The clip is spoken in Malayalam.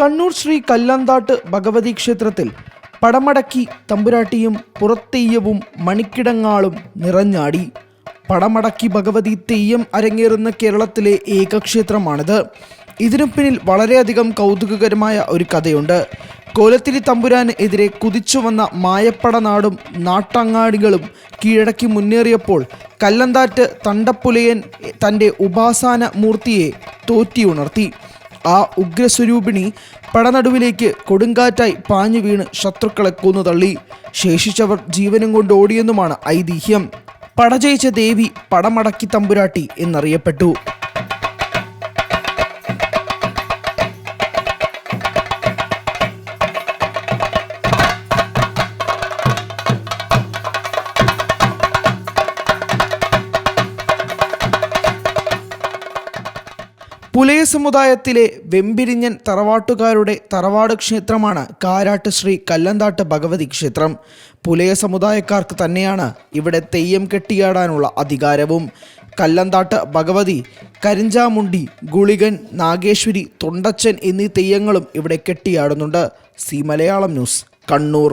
കണ്ണൂർ ശ്രീ കല്ലന്താട്ട് ഭഗവതി ക്ഷേത്രത്തിൽ പടമടക്കി തമ്പുരാട്ടിയും പുറത്തെയ്യവും മണിക്കിടങ്ങാളും നിറഞ്ഞാടി. പടമടക്കി ഭഗവതി തെയ്യം അരങ്ങേറുന്ന കേരളത്തിലെ ഏക ക്ഷേത്രമാണിത് ഇതിനു പിന്നിൽ വളരെയധികം കൗതുകകരമായ ഒരു കഥയുണ്ട്. കോലത്തിരി തമ്പുരാന് എതിരെ കുതിച്ചു വന്ന മായപ്പടനാടും നാട്ടങ്ങാടികളും കീഴടക്കി മുന്നേറിയപ്പോൾ കല്ലന്താറ്റ് തണ്ടപ്പുലയൻ തന്റെ ഉപാസന മൂർത്തിയെ തോറ്റിയുണർത്തി. ആ ഉഗ്രസ്വരൂപിണി പടനടുവിലേക്ക് കൊടുങ്കാറ്റായി പാഞ്ഞു വീണ് ശത്രുക്കളെ കൊന്നു തള്ളി. ശേഷിച്ചവർ ജീവനും കൊണ്ട് ഓടിയെന്നുമാണ് ഐതിഹ്യം. പടജയിച്ച ദേവി പടമടക്കി തമ്പുരാട്ടി എന്നറിയപ്പെട്ടു. പുലയ സമുദായത്തിലെ വെമ്പിരിഞ്ഞൻ തറവാട്ടുകാരുടെ തറവാട് ക്ഷേത്രമാണ് കാരാട്ട് ശ്രീ കല്ലന്താട്ട് ഭഗവതി ക്ഷേത്രം. പുലയ സമുദായക്കാർക്ക് തന്നെയാണ് ഇവിടെ തെയ്യം കെട്ടിയാടാനുള്ള അധികാരവും. കല്ലന്താട്ട് ഭഗവതി കരിഞ്ചാമുണ്ടി ഗുളികൻ നാഗേശ്വരി തൊണ്ടച്ചൻ എന്നീ തെയ്യങ്ങളും ഇവിടെ കെട്ടിയാടുന്നുണ്ട്. C Malayalam news Kannur.